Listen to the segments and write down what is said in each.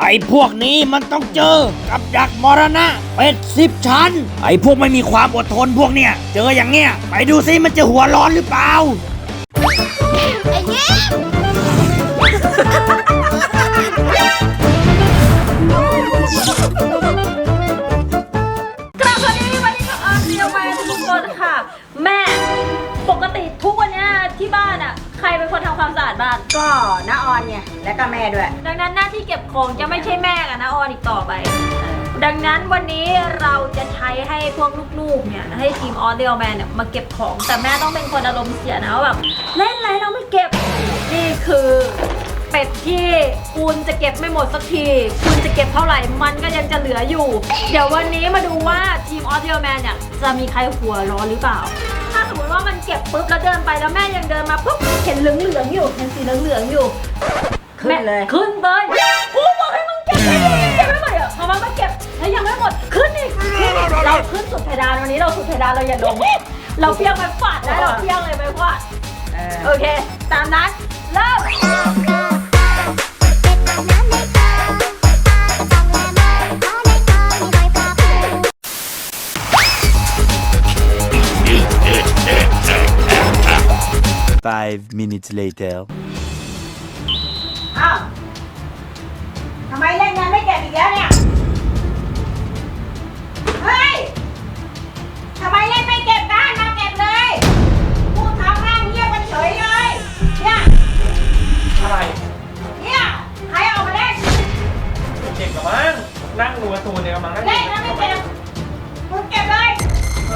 ไอ้พวกนี้มันต้องเจอกับดักมรณะเป็ดสิบชั้น ไอ้พวกไม่มีความอดทนพวกเนี่ย เจออย่างเงี้ยไปดูซิมันจะหัวร้อนหรือเปล่า ไอ้เงี้ย ครเป็นคนทำความสะอาดบ้าน ก็น้าออนไงแล้วก็แม่ด้วย ดังนั้นหน้าที่เก็บของจะไม่ใช่แม่กับน้าออนอีกต่อไป ดังนั้นวันนี้เราจะใช้ให้พวกลูกๆเนี่ยให้ทีมออเดลแมนเนี่ยมาเก็บของ แต่แม่ต้องเป็นคนอารมณ์เสียนะว่าแบบเล่นอะไรเราไม่เก็บ นี่คือเป็ดที่คุณจะเก็บไม่หมดสักที คุณจะเก็บเท่าไหร่มันก็ยังจะเหลืออยู่ เดี๋ยววันนี้มาดูว่าทีมออเดลแมนเนี่ยจะมีใครหัวร้อนหรือเปล่าถ้าส มมติว่ามันเก็บปุ๊บแล้วเดินไปแล้วแม่ยังเดินมาปุ๊บเห็นเหลืองๆอยู่เห็นสีเหลืองๆอยู่ขึ้นเลย แม่ขึ้นเลยกูบอกให้มึงเก็บให้ดีเก็บไม่หมดอะพอมันมาเก็บแล้วยังไม่หมดขึ้นอีกเราขึ้นสุดเพดานวันนี้เราสุดเพดานเราอย่าลงเราเพียงไปฟาดนะเราเพียงเลยไปฟาด เออ โอเค ตามนั้น เริ่ม Five minutes later. อ้าวทำไมเล่นงานไม่เก็บอีกแล้วเนี่ย เฮ้ย ทำไมเล่นไม่เก็บกันมาเก็บเลย พูดทำนั่งเงียบกันเฉยเลย เนี่ย อะไรเนี่ย ใครเอามาเล่นเด็กกับมั้งนั่งดูการ์ตูนเนี่ยกำลังนั่งเล่นแล้วไม่เก็บมึงเก็บเลย เ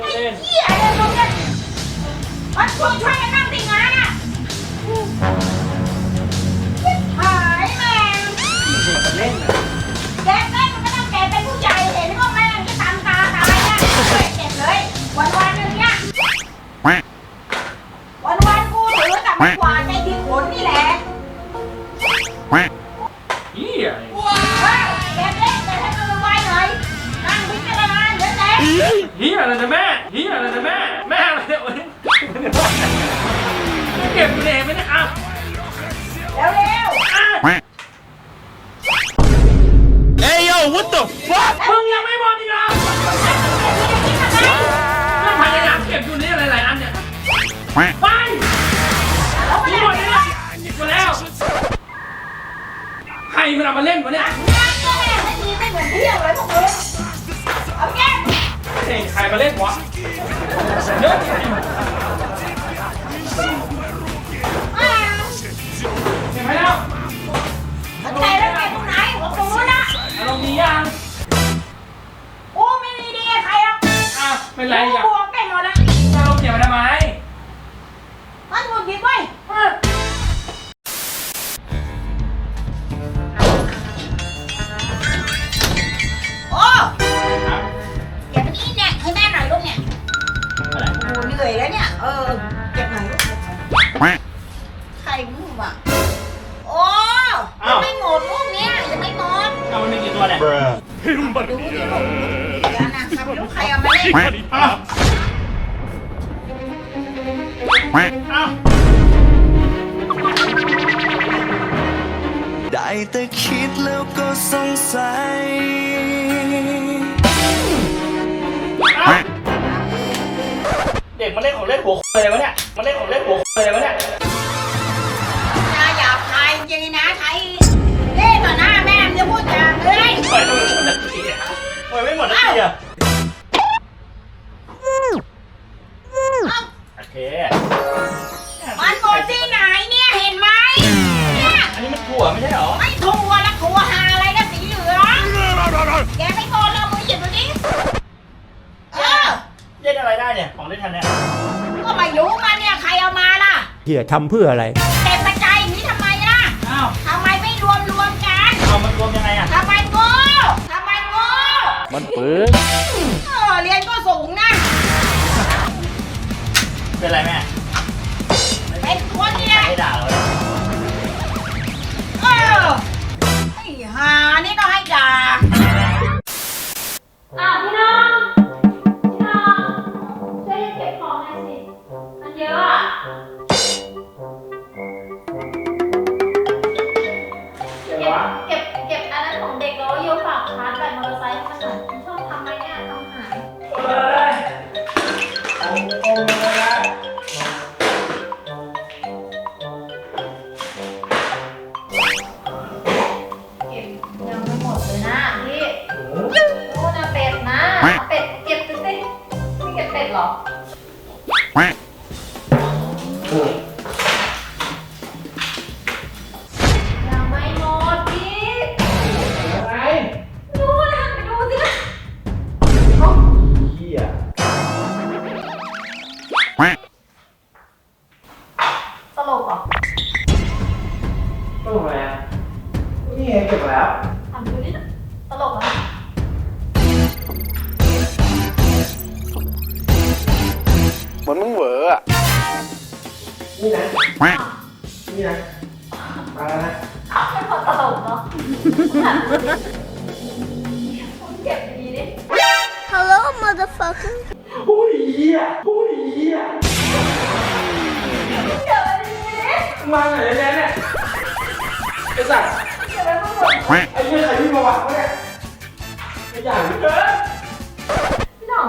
ไม่ได้เหี้ยอะไรตรงเนี้ยมันช่วยช่วยกันนั่งสิงานอะหายแม่งเด็กมันเล่นน่ะแกเล่นมันก็ต้องแกเป็นผู้ใหญ่เห็นว่าแม่งจะตามตาตายเนี่ยช่วยเก็บเลย วันวันๆหนึงเนี่ย วันวันๆกูถือแต่ไม่กวาดใจที่ขนนี่แหละเฮียเฮ้ยแกเล่นแต่ให้มันไวๆหน่อยนั่งพิจารณาเดี๋ยวเจ๊เฮียอะไรนะแม่ ฮียอะไรนะแม่ แม่อะไรเนี่ยโอ๊ยเก็บเลยไหมเนี่ยอะเร็วเร็วอะ Hey yo, what the fuck? มึงยังไม่หมดอีกเหรอก็พยายามเก็บอยู่นี่หลายๆอันเนี่ย ไปหมดแล้วเนี่ยหมดแล้วใครมันเอามาเล่นวะเนี่ยไม่เหมือนเที่ยวเลยพวกมึงเอาแก้ใครมาเล่นวะ เย ลูกเดี๋ยวนะครับลูกใครเอามาเล่นได้แต่คิดแล้วก็สงสัยอ้าวเด็กมาเล่นของเล่นหัวเลยวะเนี่ยมาเล่นของเล่นหัวเลยวะเนี่ยนาหยาบคายจริงนะใครเล่นต่อหน้าแม่มจะพูดจาเลย ปล่อยไม่หมดนาทีอะเอ้าโอเค มันหมดที่ไหนเนี่ยเห็นไหมเนี่ยอันนี้มันถั่วไม่ใช่เหรอ ไม่ทัวแล้วทัวหาอะไรนะสีเหลืองแกไม่โกนเรามือหยิบดูดิเออเล่นอะไรได้เนี่ย ของเล่นทันเนี่ยก็ไม่รู้กันเนี่ยใครเอามาล่ะ เหี้ยทำเพื่ออะไร เก็บ มันเปื้อเออเรียนก็สูงนะ เป็นไรแม่ หมือนมึงเหวออะนี่นะ นี่นะ มาแล้วนะไม่พอตลกเนาะเก็บดีดิ Hello motherfucker โอ้ยเยโอ้ยเยเก็บดีดิมาไหนแล้เนี่ยไอ้สัสว์เก็บไปทั้งหมดไอ้เงี้ยใครที่มาวางวะเนี่ยไอ้อย่างเกินพี่น้อง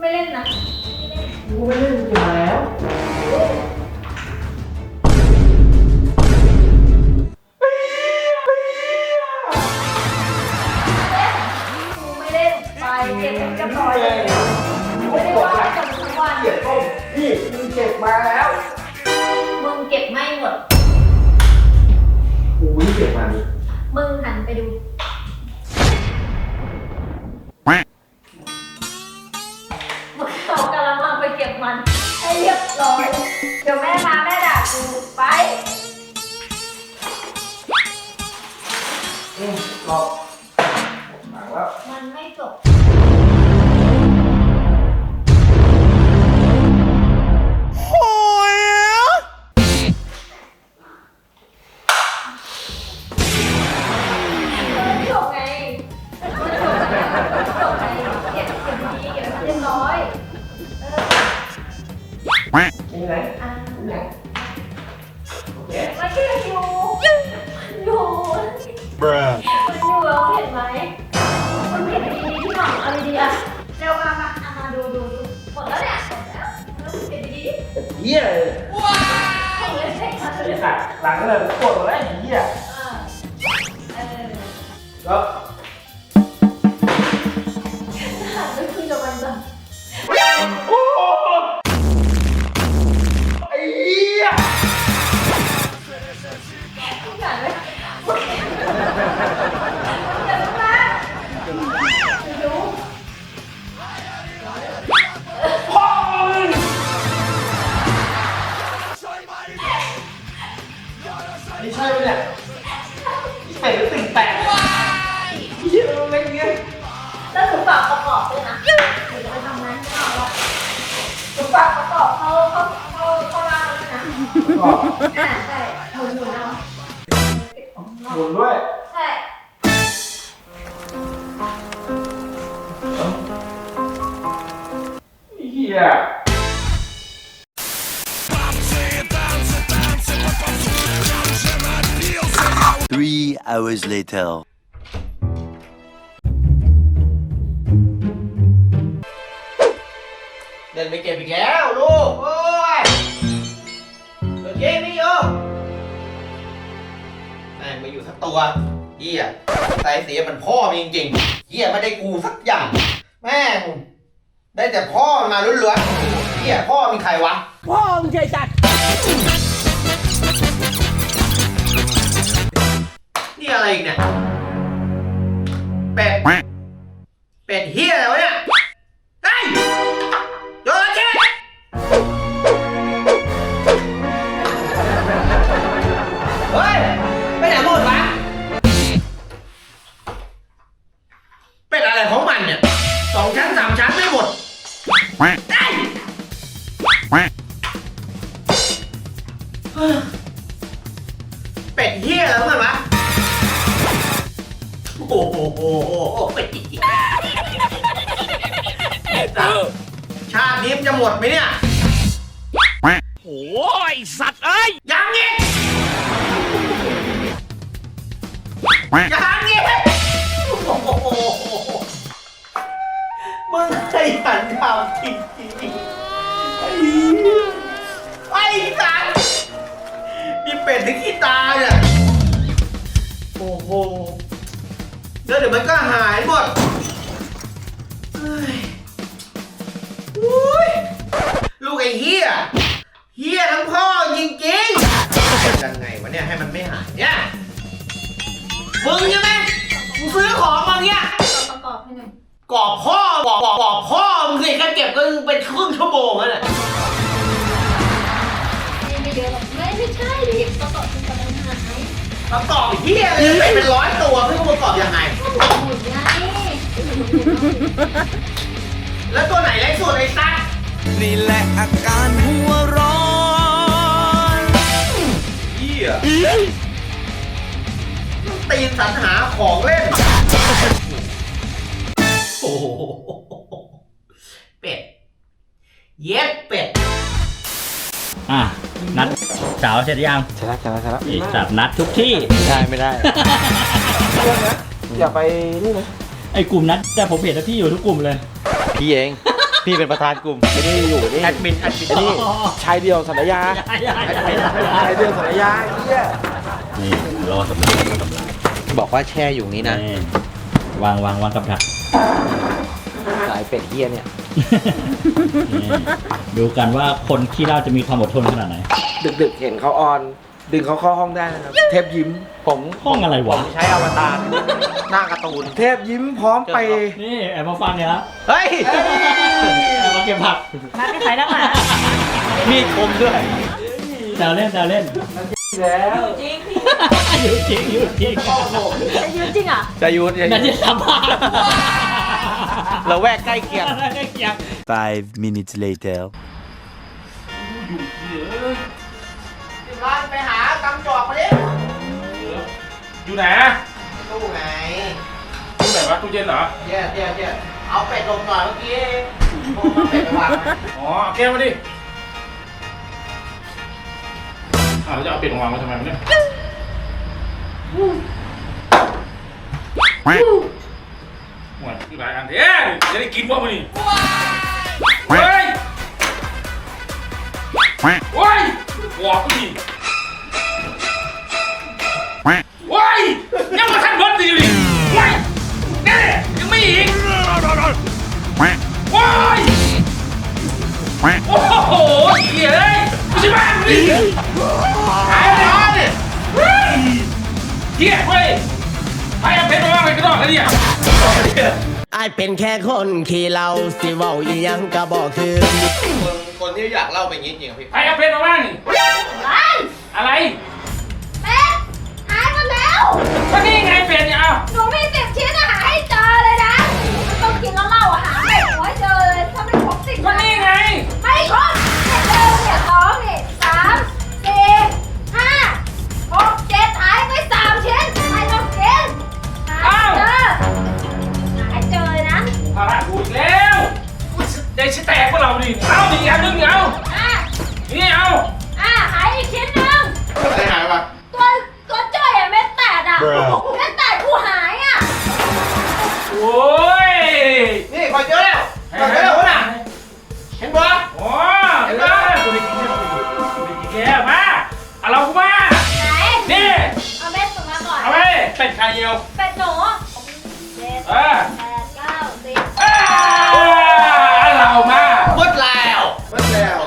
ไม่เล่นนะ กูไม่เล่นกูแล้ว 没ゃ。 เหี้ยว้าวไอ้สัตว์หลังก็เลยปวดหัวแล้วไอ้เหี้ยเออแล้วหันกับมันจ้โอ้ย บุญด้วย ใช่เฮีย3 hours later เดินไปเก็บอีกแล้วลูก โอ้ยเก็บมี มาอยู่สักตัวเฮียสายเสียมันพ่อมจริงๆเฮียไม่ได้กูสักอย่าง แม่ง ได้แต่พ่อมาล้วนๆเฮียพ่อมีใครวะ พ่อมึงใจจัด นี่อะไรอีกเนี่ย เป็ด เป็ดเฮียอะไรวะเนี่ย หันทำจริงๆไอ้เหี้ยไอ้สัตว์นี่เป็ดถึงขี้ตาเนี่ยโอ้โหแล้วเดี๋ยวมันก็หายหมดเฮ้ยอุ้ยลูกไอ้เฮียเฮียทั้งพ่อจริงๆยังไงวะเนี่ยให้มันไม่หายเนี่ยมึงใช่ไหมมึงซื้อของมาเนี่ย กรอบพ่อกรอบกรอบกรอบพ่อมึงสิแค่เก็บก็เป็นครึ่งชั่วโมงแล้วเนี่ยไม่เยอะหรอกไม่ไม่ใช่ดิประกอบเป็นกำลังหายประกอบเฮียเลยเป็นเป็นร้อยตัวไม่รู้ประกอบยังไงหมุนไงแล้วตัวไหนเล็กสุดไอ้สัสนี่แหละอาการหัวร้อนเฮียตีนสรรหาของเล่น หเป็ด เย็บเป็ด อะ นัดสาวเสร็จยังชนะชนะชนะอีกสับนัดทุกที่ไม่ได้ไม่ได้ เรื่องนะอย่าไปนี่นะไอ้กลุ่มนัดแต่ผมเห็นนะพี่อยู่ทุกกลุ่มเลย พี่เอง พี่เป็นประธานกลุ่มไม่ได้อยู่นี่แอดมินแอดมินไอ้นี่ชายเดียวสัญญาชายเดียวสัญญาไอ้เหี้ยนี่รอสำลักรอสำลักบอกว่าแช่อยู่นี้นะนี่วางวางวางกับดักสายเป็ดเหี้ยเนี่ย นี่ดูกันว่าคนขี้เหล้าจะมีความอดทนขนาดไหน ดึกๆ เห็นเขาออน ดึงเขาเข้าห้องได้นะครับ เทพยิ้ม ผมห้องอะไรวะผมใช้อวตารหน้าการ์ตูน เทพยิ้มพร้อมไป นี่แอบมาฟังเนี่ยนะเฮ้ย แอบมาเก็บผักนัดไม่ขายนักหนามีดคมด้วย แซวเล่นแซวเล่นแล้วจริงอยู่จริงอยู่จริงจะยืนจริงอะจะยุทธนั่นที่สัมภาษณ์ เราแวกใกล้เคียงใกล้เคียง Five minutes later. ร้านไปหากำจอกมาดิอยู่ไหนตู้ไหนตู้ไหนวะตู้เย็นเหรอ เดี๋ยวเดี๋ยวเดี๋ยวเอาเป็ดลงหน่อยเมื่อกี้โทรมาเป็ดไปวางไว้อ๋อเอาแก้วมาดิอ้าวแล้วจะเอาเป็ดมาวางไว้ทำไมวะเนี่ย หมดหลายอันเอ๊จะได้กินว่ามันนี่เฮ้ยโอ้ยหัวกูนี่โอ้ยยังมาทันเบิร์ดดีอยู่ดิโอ้ยนี่ยังไม่อีกโอ้ยโอ้โหเหี้ยเลยไม่ใช่บ้านดิหายไปแล้วเนี่ยเฮ้ยเหี้ยเว้ยใครเอาเพชรมาว่างไปกระดอกกันเนี่ย ไอเป็นแค่คนขี่เราสิเว้าอีหยังก็บอกคือมึงคนที่อยากเล่าเป็นอย่างนี้จริงเหรอพี่ ใครเอาเพชรมาว่างนี่อะไรเป็ดหายหมดแล้วก็นี่ไงเป็ดเนี่ยเอาหนูมีสิบชิ้นอะหาให้เจอเลยนะมันต้องกินแล้วเล่าอะหาเป็ดหัวให้เจอเลยถ้าไม่ครบสิบก็นี่ไง ไม่ครบเนี่ยเจอเนี่ยสองนี่สามสี่ห้าหกเจ็ดหายไปสามชิ้น ภาระกูอีกแล้วอุ๊ยได้ชิแตกพวกเราดิเอาดิอันนึงเอาอะ นี่เอา อะ หายอีกชิ้นหนึง อะไรหายปะตัวตัวจ้อยอะเม็ดแตกอะ Bruh เม็ดแตกกูหายอะโอ้ยนี่ขอเจอแล้วขอเจอแล้วคนน่ะ เห็นปะโอ้เห็นไหมกูได้กินแค่กูได้กินแค่มาเอาเรากูมา ไหน นี่ เอาเม็ดส่งมาก่อน เอาไปเป็ดไข่เยียวเป็ดหนูเจ็ดเออแปดเก้าสิบอ่า เรามาเบิดแล้ว เบิดแล้ว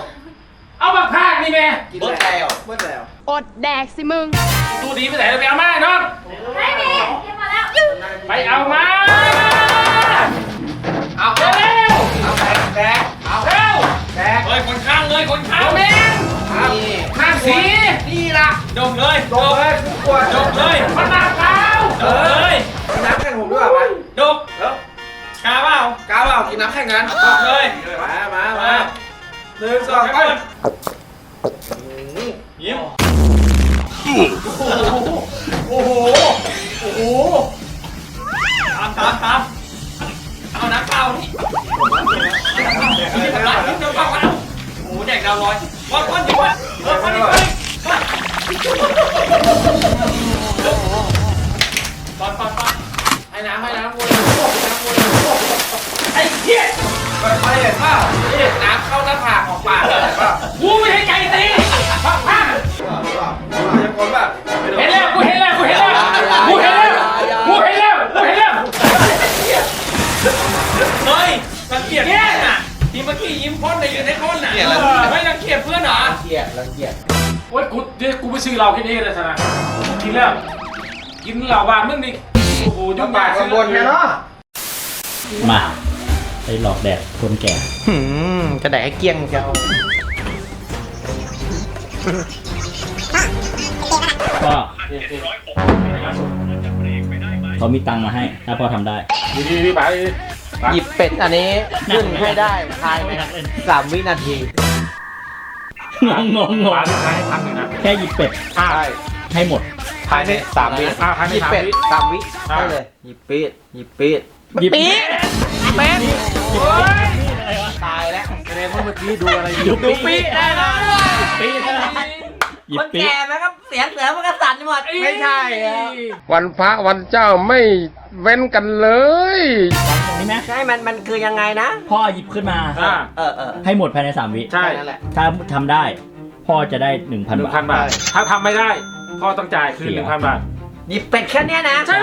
เอามาพากนี่แม่เบิดแล้ว เบิดแล้ว อดแดกสิมึง ดูดีไปไหนไปเอามาน้องไม่มีกินมาแล้ว ไปเอามาเอาเร็วเร็วเอาแบกแบกเอาเร็วแบกเฮ้ยคนข้างเลยคนข้างแม่งนี่ข้างสีนี่ล่ะดมเลยโดนเลยทุกคนดมเลยมะนาวขาวดมเลยาเปล่ากล้าเปล่ากินน้ำแข่งกันดมเลยมามามาหนึ่งสองไปยิ้มโอ้โห โอ้โห ตามตามตามเอาน้ำเปล่านี่นี่ทำลายที่เจ้าเปล่าเอาโอ้โหแจกดาวร้อยวันวันอยู่วันเออวันนี้วัน น้ำให้น้ำวนน้ำวนไอ้เหี้ยไปเห็นป่ะนี่น้ำเข้าหน้าผากออกปากเลยป่ะกูไม่ให้ใจตีพักผ้าเห็นแล้วกูเห็นแล้วกูเห็นแล้วกูเห็นแล้วกูเห็นแล้วกูเห็นแล้วเฮ้ยรังเกียจเนี่ยน่ะที่เมื่อกี้ยิ้มพ่นในยืนในพ่นน่ะไม่รังเกียจเพื่อนเหรอเกียดรังเกียจโอ้ยกูเดี๋ยวกูไปซื้อเราแค่นี้เลยชนะกินแล้วกินเหล้าบานมึงนี่ โอ้โหยุ่งยากกังวลไงเนาะมาไปหลอกแดดคนแก่หืมจะแดกให้เกลี้ยงเชียวก็เขามีตังค์มาให้ ถ้าพ่อทำได้ดีดีดีไปหยิบเป็ดอันนี้ขึ้นให้ได้ภายในสามวินาทีงงงงงปาที่ท้ายให้พักหนึ่งนะแค่หยิบเป็ดอ่าให้หมด ภายในสามวิอ่าภายในหยิบสามเป็ดวิสามวิอ่า ได้เลยหยิบเป็ดหยิบเป็ดหยิบปี๊ดเป็ดโอ้ยตายแล้วแสดงว่าเมื่อกี้ดูอะไรอหยิยู่บปี๊ดได้นะปี๊ดนะหยิบคนปี๊ดแก่มันก็เสียงเสือมันก็สั่นหมด ไม่ใช่แล้ววันพระวันเจ้าไม่เว้นกันเลย ตรงนี้ไหมใช่มันมันคือยังไงนะ พ่อหยิบขึ้นมา อ่าเออเออให้หมดภายในสามวิ ใช่นั่นแหละ ถ้าทำได้ พ่อจะได้หนึ่งพันหนึ่งบาพัท นบาทถ้าทำไม่ได้ พ่อต้องจ่ายคืนเสีหยนึ่งพันบาท หยิบเป็ดแค่เนี้ยนะ ใช่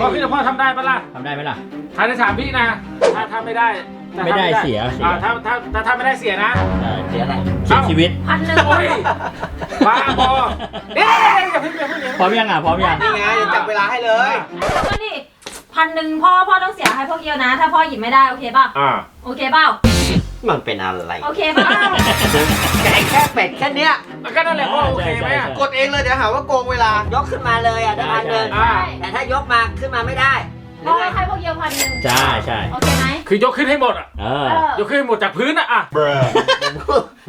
พ่อคิดว่าพ่อทำได้ปะล่ะทำได้ไหมล่ะภายในสามพี่นะ ถ้าถ้าไม่ได้ถ้าไม่ได้ทำเสียเสีย อ่าถ้าถ้าถ้าถ้าไม่ได้เสียนะ ได้เสียอะไรเสียชีวิตพันหนึ่งโอ้ยบ้าบอเอ๊ะอย่าเพิ่งอย่าเพิ่งอย่าพร้อเพิ่งมยังอะพร้อมยังนี่ไงเดี๋ยวจับเวลาให้เลยแล้วก็นี่พันหนึ่งพ่อพ่อต้องเสียให้พวกเกียวนะ ถ้าพ่อหยิบไม่ได้โอเคเปล่าอ่า โอเคเปล่า มันเป็นอะไรโอเคเปล่าแก่แค่เป็ดแค่เนี้ยก็นั่นแหละพ่อโอเคไหมอะ กดเองเลยเดี๋ยวหาว่าโกงเวลา ยกขึ้นมาเลยอะได้พันหนึ่งอ่าแต่ถ้ายกมาขึ้นมาไม่ได้หรืพ่ออไงให้พวกเกียวพันหนึ่งใช่ใช่โอเคไหมคือยกขึ้นให้หมดอะ เอเอออยกขึ้นให้หมดจากพื้นอะอะ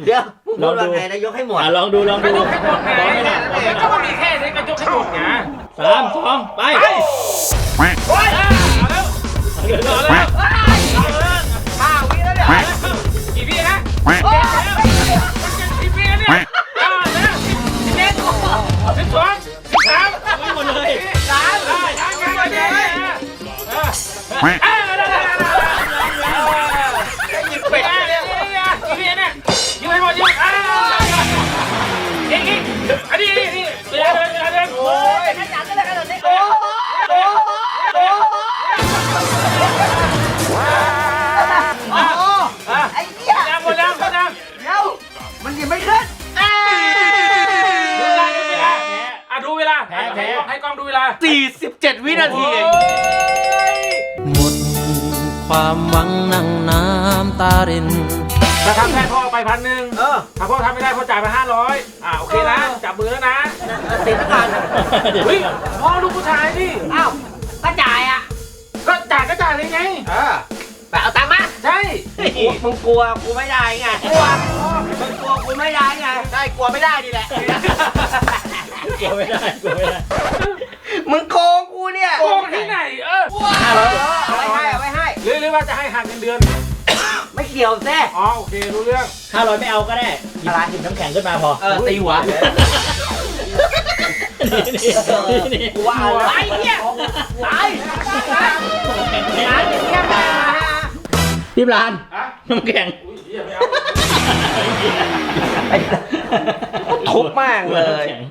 เดี๋ยวมึงพูดลองดูว่าไงนะยกให้หมด อะลองดูลองก็ดูยกให้หมดไงพร้อมไหมล่ะก็มันมีแค่นี้ก็ยกให้หมดไงสามสองไปโอ้ยเอาแล้วเอาแล้วเอาแล้ว 47 วินาทีหมด ความหวังนั่งน้ำตารินถ้าทำได้พ่อไปพันหนึ่งเออ ถ้าพ่อทำไม่ได้พ่อจ่ายไปห้าร้อยอ่าโอเคนะ จับมือแล้วนะติดแล้วกันเฮ้ยพ่อลูกผู้ชายดิอ้าวก็จ่ายอะ ก็จ่ายก็จ่ายเลยไงเออไปเอาตังค์มาใช่มึงกลัวกูไม่ได้ไงกลัวมึงกลัวกูไม่ได้ไงได้กลัวไม่ได้ดีแหละกลัวไม่ได้กลัวไม่ได้มึงโกงกูเนี่ยโกงที่ไหนเออเออเอาไว้ให้เอาไว้ให้หรือหรือ ว่าจะให้หักเงินเดือน ไม่เกี่ยวแซ่อ๋อโอเครู้เรื่อง ห้าร้อยไม่เอาก็ได้หยิบหยิบน้ำแข็งขึ้นมาพอเออตีหัว นี่นี่นี่กูว่าเอาไอ้เนี่ยตายร้านอย่างเงี้ยมาพี่ปลานฮะน้ำแข็งอุ้ยเหี้ยไม่เอา ทุบมากเลย น้ำแข็ง